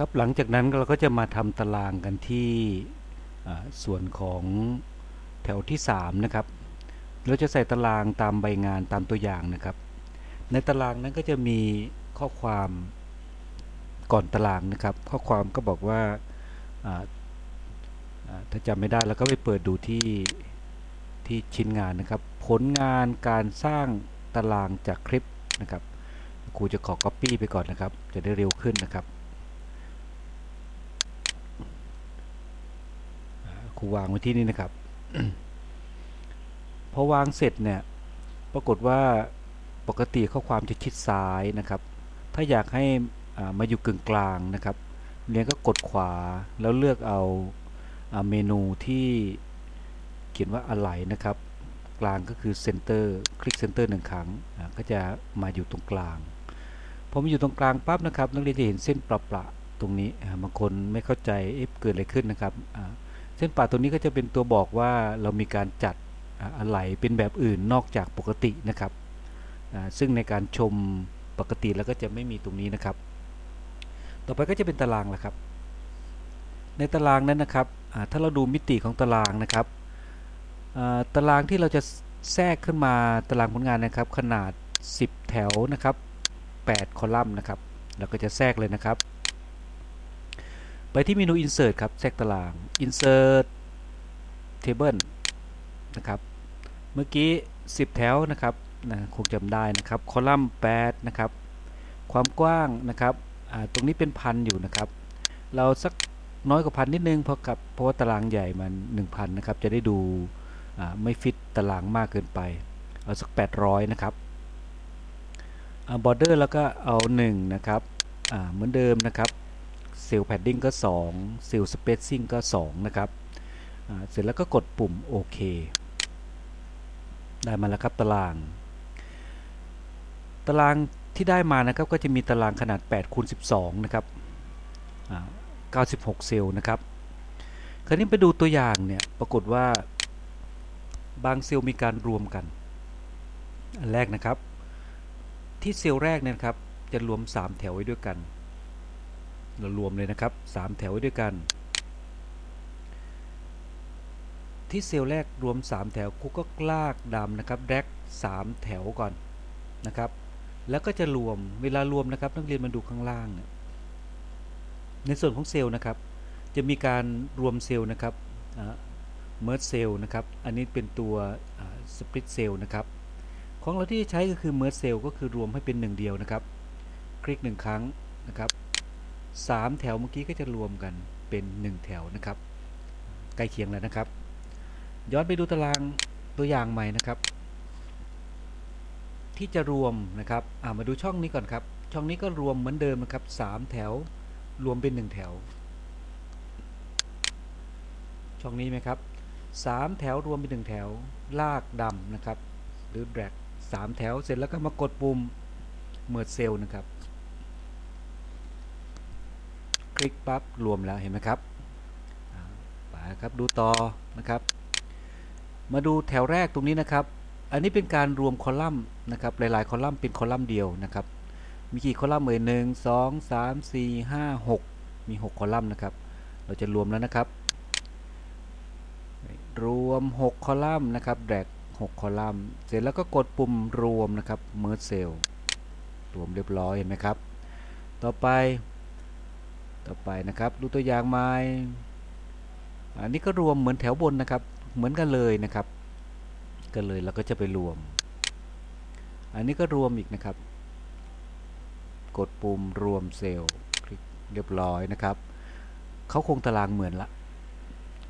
ครับหลังจากนั้นเราก็จะมาทำตารางกันที่ส่วนของแถวที่ 3 นะครับ เราจะใส่ตารางตามใบงานตามตัวอย่างนะครับ ในตารางนั้นก็จะมีข้อความก่อนตารางนะครับ ข้อความก็บอกว่าถ้าจำไม่ได้เราก็ไปเปิดดูที่ที่ชิ้นงานนะครับ ผลงานการสร้างตารางจากคลิปนะครับครูจะขอ Copy ไปก่อนนะครับ จะได้เร็วขึ้นนะครับ ครูวางไว้ที่นี่นะครับ พอวางเสร็จเนี่ย ปรากฏว่าปกติข้อความจะชิดซ้ายนะครับ ถ้าอยากให้มาอยู่กึ่งกลางนะครับเรียนก็กดขวาแล้วเลือกเอาอาเมนูที่เขียนว่าอะไหลนะครับ กลางก็คือ Center คลิก Center หนึ่งครั้งก็จะมาอยู่ตรงกลางพอมาอยู่ตรงกลางปั๊บนะครับนักเรียนจะเห็นเส้นประๆตรงนี้บางคนไม่เข้าใจเอ๊ะเกิดอะไรขึ้นนะครับ เส้นป่าตัวนี้ก็จะเป็นตัวบอกว่าเรามีการจัดอะไหล่เป็นแบบอื่นนอกจากปกตินะครับ ซึ่งในการชมปกติแล้วก็จะไม่มีตรงนี้นะครับ ต่อไปก็จะเป็นตารางละครับ ในตารางนั้นนะครับถ้าเราดูมิติของตารางนะครับตารางที่เราจะแทรกขึ้นมาตารางผลงานนะครับ ขนาด 10 แถวนะครับ 8 คอลัมน์นะครับ เราก็จะแทรกเลยนะครับ ไปที่เมนู insert ครับแทรกตาราง insert table นะครับ เมื่อกี้ 10 แถวนะครับนะคงจำได้นะครับ คอลัมน์8นะครับ ความกว้างนะครับ ตรงนี้เป็นพันอยู่นะครับ เราสักน้อยกว่าพันนิดนึงเพราะกับเพราะว่าตารางใหญ่มัน 1,000นะครับ จะได้ดูไม่ฟิตตารางมากเกินไป เอาสัก 800 นะครับบอร์เดอร์แล้วก็เอา 1 นะครับเหมือนเดิมนะครับ เซลล์แพดดิ้งก็2เซลล์สเปซซิ่งก็ 2 นะครับ เสร็จแล้วก็กดปุ่มโอเคได้มาแล้วครับตาราง ตารางที่ได้มานะครับก็จะมีตารางขนาด8คูณ12 นะครับอ่า96 เซลล์นะครับ คราวนี้ไปดูตัวอย่างเนี่ยปรากฏว่าบางเซลล์มีการรวมกัน อันแรกนะครับ ที่เซลล์แรกเนี่ยนะครับจะรวม 3 แถวไว้ด้วยกัน เรารวมเลยนะครับ 3 แถวไว้ด้วยกัน ที่เซลล์แรกรวม 3 แถวครูก็ลากดำนะครับแดก3 แถวก่อนนะครับ แล้วก็จะรวมเวลารวมนะครับ นักเรียนมาดูข้างล่างเนี่ยในส่วนของเซลล์นะครับ จะมีการรวมเซลล์นะครับเมิร์ e เซลล์นะครับ อันนี้เป็นตัวสปริตเซลล์นะครับ ของเราที่ใช้ก็คือเมิร์ e เซลล์ก็คือรวมให้เป็นหนึ่งเดียวนะครับ คลิกหนึ่งครั้งนะครับ 3 แถวเมื่อกี้ก็จะรวมกันเป็น 1 แถวนะครับ ใกล้เคียงแล้วนะครับ ย้อนไปดูตารางตัวอย่างใหม่นะครับ ที่จะรวมนะครับมาดูช่องนี้ก่อนครับ ช่องนี้ก็รวมเหมือนเดิมนะครับ 3 แถวรวมเป็น 1 แถว ช่องนี้ไหมครับ 3 แถวรวมเป็น 1 แถว ลากดำนะครับ หรือ drag 3แถวเสร็จแล้วก็มากดปุ่ม merge cell นะครับ คลิกปั๊บรวมแล้วเห็นไหมครับไปครับดูต่อนะครับ มาดูแถวแรกตรงนี้นะครับ อันนี้เป็นการรวมคอลัมน์นะครับหลายๆ คอลัมน์เป็นคอลัมน์เดียวนะครับ มีกี่คอลัมน์เอ่ยหนึ่งสองสามสี่ห้าหกมี 6 คอลัมน์นะครับ เราจะรวมแล้วนะครับ รวม 6 คอลัมน์นะครับแดก6 คอลัมน์ เสร็จแล้วก็กดปุ่มรวมนะครับ merge cell รวมเรียบร้อยเห็นไหมครับ ต่อไป ต่อไปนะครับ ดูตัวอย่างไม้อันนี้ก็รวมเหมือนแถวบนนะครับ เหมือนกันเลยนะครับก็เลยเราก็จะไปรวม อันนี้ก็รวมอีกนะครับ กดปุ่มรวมเซลล์คลิกเรียบร้อยนะครับเขาคงตารางเหมือนละ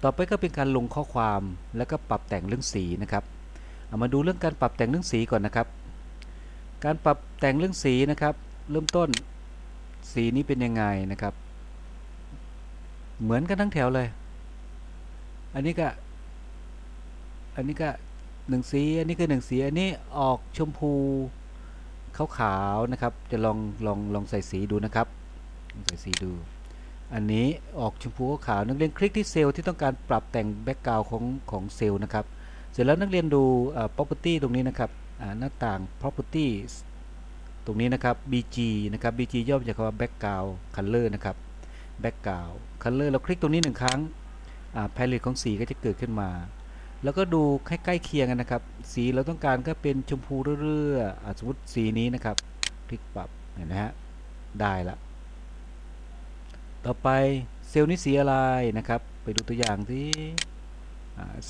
ต่อไปก็เป็นการลงข้อความแล้วก็ปรับแต่งเรื่องสีนะครับเอามาดูเรื่องการปรับแต่งเรื่องสีก่อนนะครับ การปรับแต่งเรื่องสีนะครับ เริ่มต้นสีนี้เป็นยังไงนะครับ เหมือนกันทั้งแถวเลย อันนี้ก็ อันนี้ก็หนึ่งสี อันนี้ก็หนึ่งสี อันนี้ออกชมพูขาวๆนะครับ จะลองลองลองใส่สีดูนะครับ ใส่สีดู อันนี้ออกชมพูขาวนักเรียนคลิกที่เซลล์ที่ต้องการปรับแต่งแบ็กกราวของของเซลล์นะครับ เสร็จแล้วนักเรียนดู property ตรงนี้นะครับหน้าต่าง property ตรงนี้นะครับ bg นะครับ bg ย่อมาจากคำว่า background color นะครับ background color เราคลิกตรงนี้หนึ่งครั้งแพลเลตของสีก็จะเกิดขึ้นมา แล้วก็ดูใกล้ๆเคียงกันนะครับ สีเราต้องการก็เป็นชมพูเรื่อยๆสมมติสีนี้นะครับ คลิกปรับเห็นไหมฮะได้ละต่อไปเซลล์นี้สีอะไรนะครับ ไปดูตัวอย่างที่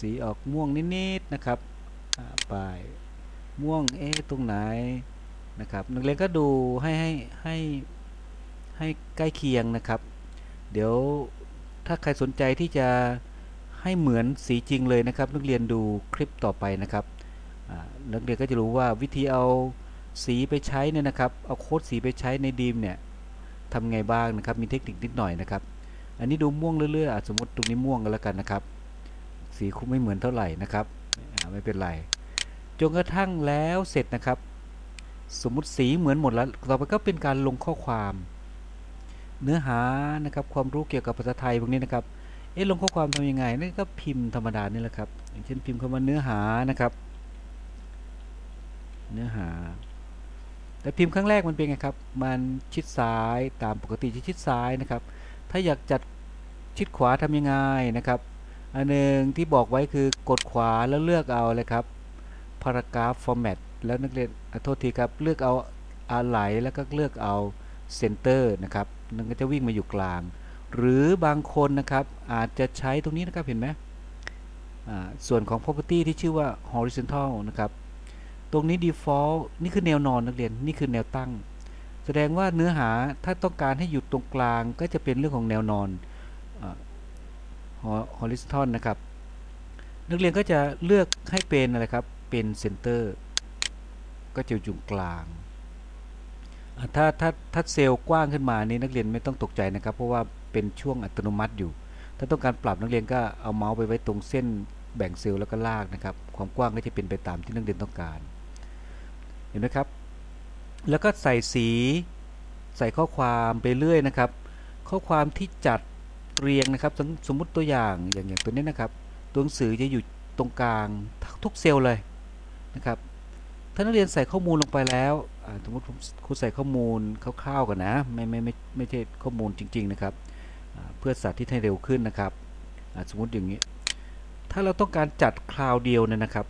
สีออกม่วงนิดๆนะครับไปม่วงเอ๊ตรงไหนนะครับนักเรียนก็ดูให้ให้ให้ให้ใกล้เคียงนะครับ เดี๋ยวถ้าใครสนใจที่จะให้เหมือนสีจริงเลยนะครับ นักเรียนดูคลิปต่อไปนะครับนักเรียนก็จะรู้ว่าวิธีเอาสีไปใช้เนี่ยนะครับ เอาโค้ดสีไปใช้ในดีมเนี่ยทำไงบ้างนะครับ มีเทคนิคนิดหน่อยนะครับ อันนี้ดูม่วงเรื่อยๆ สมมติตรงนี้ม่วงกันแล้วกันนะครับ สีคุ้มไม่เหมือนเท่าไหร่นะครับ ไม่เป็นไร จนกระทั่งแล้วเสร็จนะครับ สมมุติสีเหมือนหมดแล้ว ต่อไปก็เป็นการลงข้อความ เนื้อหานะครับความรู้เกี่ยวกับภาษาไทยพวกนี้นะครับเอ๊ะลงข้อความทำยังไงนี่ก็พิมพ์ธรรมดานี่แหละครับอย่างเช่นพิมพ์คำว่าเนื้อหานะครับ เนื้อหา แต่พิมพ์ครั้งแรกมันเป็นไงครับ มันชิดซ้ายตามปกติชิดซ้ายนะครับ ถ้าอยากจัดชิดขวาทำยังไงนะครับ อันหนึ่งที่บอกไว้คือกดขวาแล้วเลือกเอาเลยครับ paragraph format แล้วนักเรียนโทษทีครับ เลือกเอาอะไรแล้วก็เลือกเอา center นะครับมันก็จะวิ่งมาอยู่กลาง หรือบางคนนะครับอาจจะใช้ตรงนี้นะครับเห็นไหมส่วนของ property ที่ชื่อว่า horizontal นะครับ ตรงนี้ default นี่คือแนวนอนนักเรียน นี่คือแนวตั้ง แสดงว่าเนื้อหาถ้าต้องการให้อยู่ตรงกลางก็จะเป็นเรื่องของแนวนอน horizontal นะครับ นักเรียนก็จะเลือกให้เป็นอะไรครับ เป็น center ก็จะอยู่กลาง ถ้าถ้าถ้าเซลล์กว้างขึ้นมานี่นักเรียนไม่ต้องตกใจนะครับ เพราะว่าเป็นช่วงอัตโนมัติอยู่ ถ้าต้องการปรับนักเรียนก็เอาเมาส์ไปไว้ตรงเส้นแบ่งเซลล์แล้วก็ลากนะครับ ความกว้างก็จะเป็นไปตามที่นักเรียนต้องการ เห็นไหมครับ แล้วก็ใส่สีใส่ข้อความไปเรื่อยนะครับ ข้อความที่จัดเรียงนะครับ สมมุติตัวอย่างอย่างอย่างตัวนี้นะครับ ตัวหนังสือจะอยู่ตรงกลางทุกเซลล์เลยนะครับ ถ้านักเรียนใส่ข้อมูลลงไปแล้ว สมมติผมครูใส่ข้อมูลคร่าวๆกันนะ ไม่ไม่ไม่ไม่ใช่ข้อมูลจริง ๆ นะครับ เพื่อสาธิตให้เร็วขึ้นนะครับ สมมติอย่างนี้ ถ้าเราต้องการจัดคราวเดียวเนี่ยนะครับ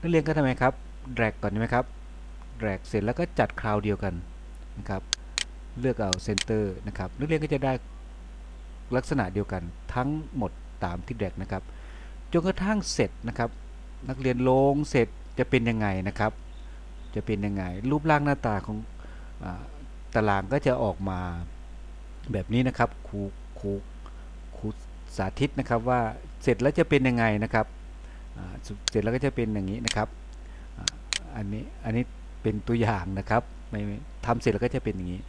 นักเรียนก็ทำไงครับ drag ก่อนใช่ไหมครับ drag เสร็จแล้วก็จัดคราวเดียวกันนะครับ เลือกเอา center นะครับนักเรียนก็จะได้ลักษณะเดียวกันทั้งหมดตามที่ drag นะครับจนกระทั่งเสร็จนะครับ นักเรียนลงเสร็จจะเป็นยังไงนะครับ จะเป็นยังไง รูปร่างหน้าตาของอตารางก็จะออกมาแบบนี้นะครับครูครูครูสาธิตนะครับว่าเสร็จแล้วจะเป็นยังไงนะครับเสร็จแล้วก็จะเป็นอย่างนี้นะครับอันนี้อันนี้เป็นตัวอย่างนะครับไม่ทำเสร็จแล้วก็จะเป็นอย่างนี้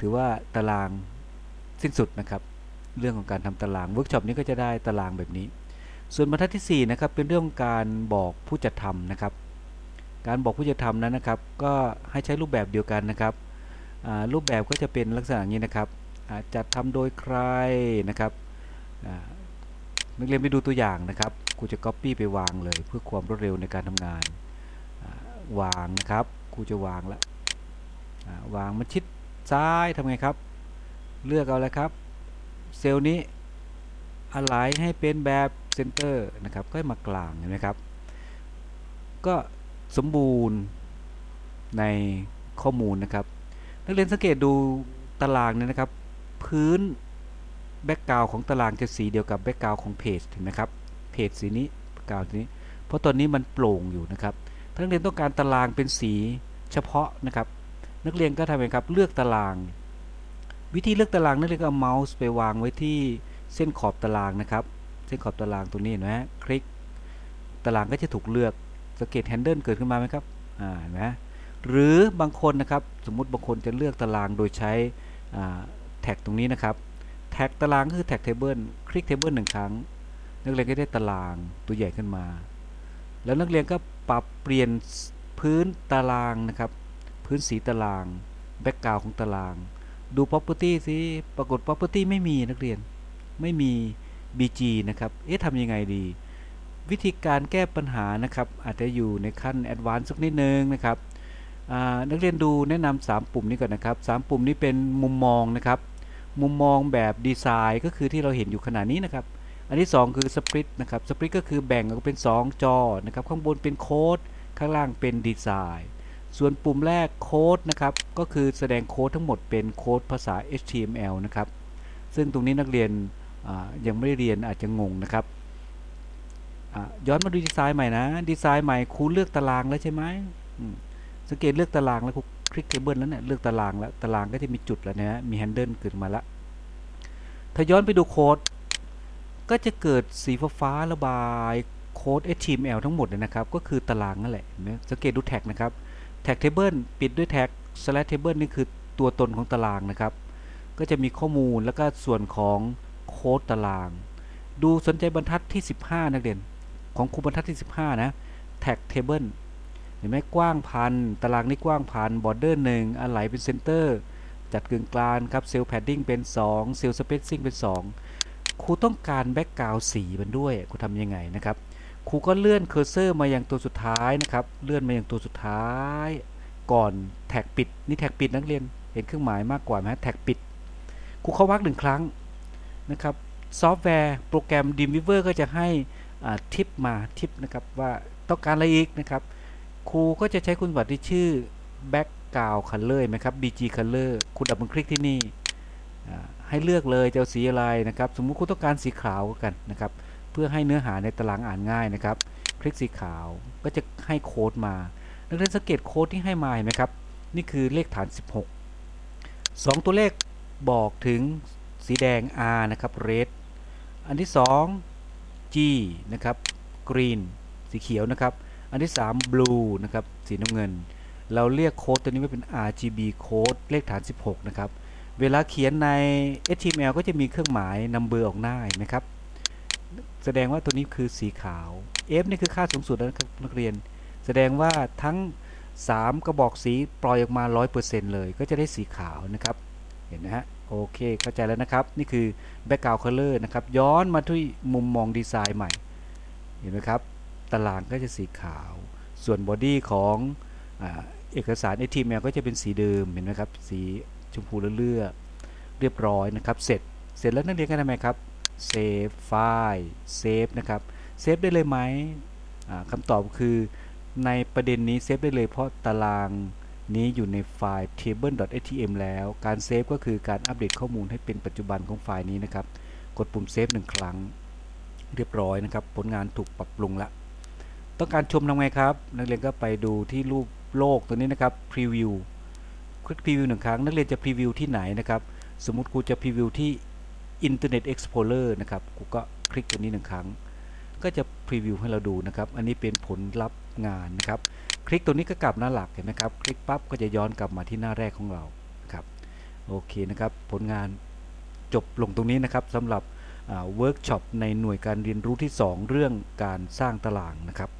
ถือว่าตารางสิ้นสุดนะครับ เรื่องของการทำตารางเวิร์กช็อปนี้ก็จะได้ตารางแบบนี้ ส่วนบรรทัดที่4นะครับเป็นเรื่องการบอกผู้จัดทำนะครับ การบอกผู้จัดทำนั้นนะครับ ก็ให้ใช้รูปแบบเดียวกันนะครับ รูปแบบก็จะเป็นลักษณะนี้นะครับจัดทำโดยใครนะครับนักเรียนไปดูตัวอย่างนะครับครูจะ Copy ไปวางเลย เพื่อความรวดเร็วในการทำงาน วางนะครับครูจะวางแล้ววางมันชิดซ้ายทำไงครับ เลือกเอาเลยครับ เซลล์นี้อะไรให้เป็นแบบเซนเตอร์นะครับก็มากลางเห็นไหมครับ ก็ สมบูรณ์ในข้อมูลนะครับ นักเรียนสังเกตดูตารางเนี่ยนะครับ พื้นแบ็กกราวของตารางจะสีเดียวกับแบ็กกราวของเพจเห็นไหมครับเพจสีนี้กราวนี้ เพราะตอนนี้มันโปร่งอยู่นะครับถ้านักเรียนต้องการตารางเป็นสีเฉพาะนะครับ นักเรียนก็ทำไงครับเลือกตาราง วิธีเลือกตารางนักเรียนก็เอาเมาส์ไปวางไว้ที่เส้นขอบตารางนะครับ เส้นขอบตารางตัวนี้นะฮะคลิก ตารางก็จะถูกเลือก สเกตแฮนเดิลเกิดขึ้นมาไหมครับอ่าเห็นไหมหรือบางคนนะครับสมมุติบางคนจะเลือกตารางโดยใช้แท็กตรงนี้นะครับ แท็กตารางคือแท็กเทเบิลคลิกเทเบิลหนึ่งครั้ง นักเรียนก็ได้ตารางตัวใหญ่ขึ้นมา แล้วนักเรียนก็ปรับเปลี่ยนพื้นตารางนะครับ พื้นสีตารางแบ็กกราวของตาราง ดู property สิปรากฏ property ไม่มีนักเรียนไม่มี BG นะครับ เอ๊ะทำยังไงดี วิธีการแก้ปัญหานะครับ อาจจะอยู่ในขั้นแอดวานซ์สักนิดนึงนะครับนักเรียนดูแนะนำ3ปุ่มนี้ก่อนนะครับ 3 ปุ่มนี้เป็นมุมมองนะครับ มุมมองแบบดีไซน์ก็คือที่เราเห็นอยู่ขณะนี้นะครับ อันที่ 2 คือสปริตนะครับสปริตก็คือแบ่งออกเป็น 2 จอนะครับข้างบนเป็นโค้ดข้างล่างเป็นดีไซน์ส่วนปุ่มแรกโค้ดนะครับก็คือแสดงโค้ดทั้งหมดเป็นโค้ดภาษา HTML นะครับซึ่งตรงนี้นักเรียนยังไม่ได้เรียนอาจจะงงนะครับ ย้อนมาดูดีไซน์ใหม่นะ ดีไซน์ใหม่ครูเลือกตารางแล้วใช่ไหมสังเกตเลือกตารางแล้วครูคลิกเทเบิลแล้วเนี่ยเลือกตารางแล้วตารางก็จะมีจุดแล้วนะมีแฮนเดิลเกิดมาล้วถ้าย้อนไปดูโค้ดก็จะเกิดสีฟ้าระบายโค้ด HTML ทั้งหมดเลยนะครับ ก็คือตารางนั่นแหละนะสังเกตดูแท็กนะครับแท็กเทเบิลปิดด้วยแท็ก slash table นี่คือตัวตนของตารางนะครับ ก็จะมีข้อมูลแล้วก็ส่วนของโค้ดตาราง ดูสนใจบรรทัดที่ 15 นักเรียน ของครูบรรทัดที่ 15 นะแท็กเทเบิลเห็นไหมกว้างพัน ตารางนี้กว้างพันบอร์เดอร์หนึ่งอะไหลเป็นเซนเตอร์จัดกึ่งกลางครับเซลล์แพดดิ้งเป็น 2 เซลล์สเปซซิ่งเป็น 2 ครูต้องการแบ็กกราวสีมันด้วยครูทำยังไงนะครับครูก็เลื่อนเคอร์เซอร์มาอยังตัวสุดท้ายนะครับเลื่อนมาอยังตัวสุดท้าย ก่อนแท็กปิดนี่แท็กปิดนักเรียนเห็นเครื่องหมายมากกว่าไหมแท็กปิดครูเข้าวักหนึ่งครั้งนะครับซอฟต์แวร์โปรแกรม Dreamweaver ก็จะให้ ทิปมาทิปนะครับว่าต้องการอะไรอีกนะครับครูก็จะใช้คุณสมบัติที่ชื่อ background color ไหมครับ bg color คุณดับเบิลคลิกที่นี่ให้เลือกเลยจะสีอะไรนะครับ สมมุติคุณต้องการสีขาวกันนะครับ เพื่อให้เนื้อหาในตารางอ่านง่ายนะครับ คลิกสีขาวก็จะให้โค้ดมานักเรียนสังเกตโค้ดที่ให้มาเห็นไหมครับ นี่คือเลขฐาน 16 2 ตัวเลขบอกถึงสีแดง R นะครับ red อันที่ 2 G นะครับ green สีเขียวนะครับ อันที่ 3 blue นะครับ สีน้ำเงิน เราเรียกโค้ดตัวนี้ว่าเป็น RGB โค้ดเลขฐาน 16 นะครับ เวลาเขียนใน HTML ก็จะมีเครื่องหมาย number ออกหน้านะครับ แสดงว่าตัวนี้คือสีขาว F นี่คือค่าสูงสุดนะครับนักเรียน แสดงว่าทั้ง 3 กระบอกสีปล่อยออกมา 100%เลย ก็จะได้สีขาวนะครับ เห็นนะฮะ โอเค เข้าใจแล้วนะครับ นี่คือ background color นะครับ ย้อนมาที่มุมมองดีไซน์ใหม่ เห็นไหมครับ ตารางก็จะสีขาว ส่วนบอดี้ของอเอกสาร HTML ก็จะเป็นสีเดิม เห็นไหมครับ สีชมพูเลื่อเรียบร้อยนะครับ เสร็จ เสร็จแล้วนักเรียนก็ทำไมครับเซฟไฟล์เซฟนะครับเซฟได้เลยไหมคำตอบคือในประเด็นนี้เซฟได้เลยเพราะตาราง นี้อยู่ในไฟล์ table.htm แล้ว การเซฟก็คือการอัปเดตข้อมูลให้เป็นปัจจุบันของไฟล์นี้นะครับ กดปุ่มเซฟหนึ่งครั้ง เรียบร้อยนะครับ ผลงานถูกปรับปรุงละ ต้องการชมทำไงครับ นักเรียนก็ไปดูที่รูปโลกตัวนี้นะครับพรีวิวคลิกพรีวิวหนึ่งครั้ง นักเรียนจะพรีวิวที่ไหนนะครับ สมมติครูจะพรีวิวที่ Internet Explorer นะครับครูก็คลิกตัวนี้หนึ่งครั้ง ก็จะพรีวิวให้เราดูนะครับ อันนี้เป็นผลลัพธ์งานนะครับ คลิกตัวนี้ก็กลับหน้าหลักเห็นไหมครับ คลิกปั๊บก็จะย้อนกลับมาที่หน้าแรกของเราครับโอเคนะครับ ผลงานจบลงตรงนี้นะครับสำหรับเวิร์กช็อปในหน่วยการเรียนรู้ที่ 2 เรื่องการสร้างตารางนะครับ